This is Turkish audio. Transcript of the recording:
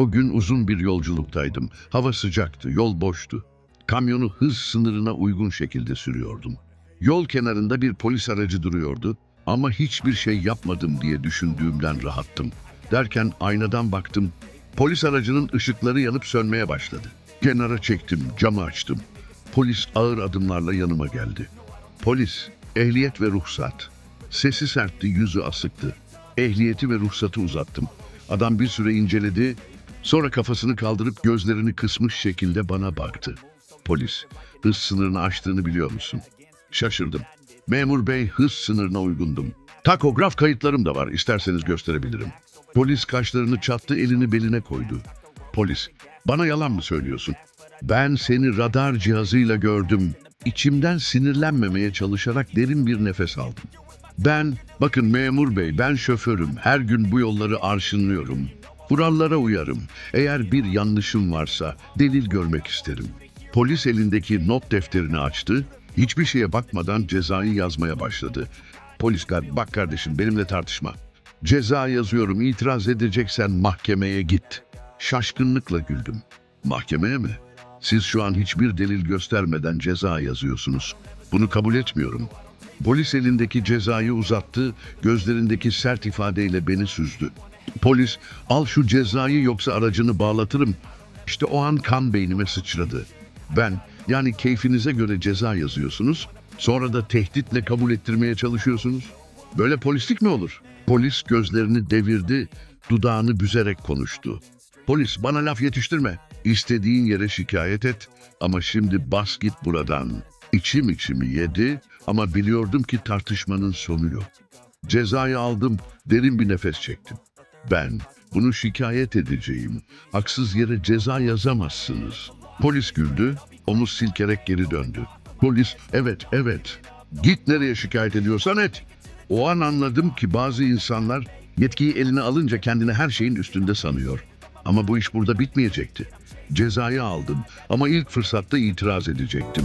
O gün uzun bir yolculuktaydım. Hava sıcaktı, yol boştu. Kamyonu hız sınırına uygun şekilde sürüyordum. Yol kenarında bir polis aracı duruyordu ama hiçbir şey yapmadım diye düşündüğümden rahattım. Derken aynadan baktım. Polis aracının ışıkları yanıp sönmeye başladı. Kenara çektim, camı açtım. Polis ağır adımlarla yanıma geldi. Polis, ehliyet ve ruhsat. Sesi sertti, yüzü asıktı. Ehliyeti ve ruhsatı uzattım. Adam bir süre inceledi, sonra kafasını kaldırıp gözlerini kısmış şekilde bana baktı. Polis, hız sınırını aştığını biliyor musun? Şaşırdım. Memur bey hız sınırına uygundum. Takograf kayıtlarım da var, isterseniz gösterebilirim. Polis kaşlarını çattı, elini beline koydu. Polis, bana yalan mı söylüyorsun? Ben seni radar cihazıyla gördüm. İçimden sinirlenmemeye çalışarak derin bir nefes aldım. Ben, bakın memur bey, ben şoförüm. Her gün bu yolları arşınlıyorum. Kurallara uyarım. Eğer bir yanlışım varsa delil görmek isterim. Polis elindeki not defterini açtı. Hiçbir şeye bakmadan cezayı yazmaya başladı. Polis, bak kardeşim benimle tartışma. Ceza yazıyorum, itiraz edeceksen mahkemeye git. Şaşkınlıkla güldüm. Mahkemeye mi? Siz şu an hiçbir delil göstermeden ceza yazıyorsunuz. Bunu kabul etmiyorum. Polis elindeki cezayı uzattı, gözlerindeki sert ifadeyle beni süzdü. Polis, al şu cezayı yoksa aracını bağlatırım. İşte o an kan beynime sıçradı. Ben, yani keyfinize göre ceza yazıyorsunuz, sonra da tehditle kabul ettirmeye çalışıyorsunuz. Böyle polislik mi olur? Polis gözlerini devirdi, dudağını büzerek konuştu. Polis bana laf yetiştirme. İstediğin yere şikayet et ama şimdi bas git buradan. İçim içimi yedi ama biliyordum ki tartışmanın sonu yok. Cezayı aldım, derin bir nefes çektim. Ben bunu şikayet edeceğim. Haksız yere ceza yazamazsınız. Polis güldü, omuz silkerek geri döndü. Polis, evet, evet. Git nereye şikayet ediyorsan et. O an anladım ki bazı insanlar yetkiyi eline alınca kendini her şeyin üstünde sanıyor. Ama bu iş burada bitmeyecekti. Cezayı aldım ama ilk fırsatta itiraz edecektim.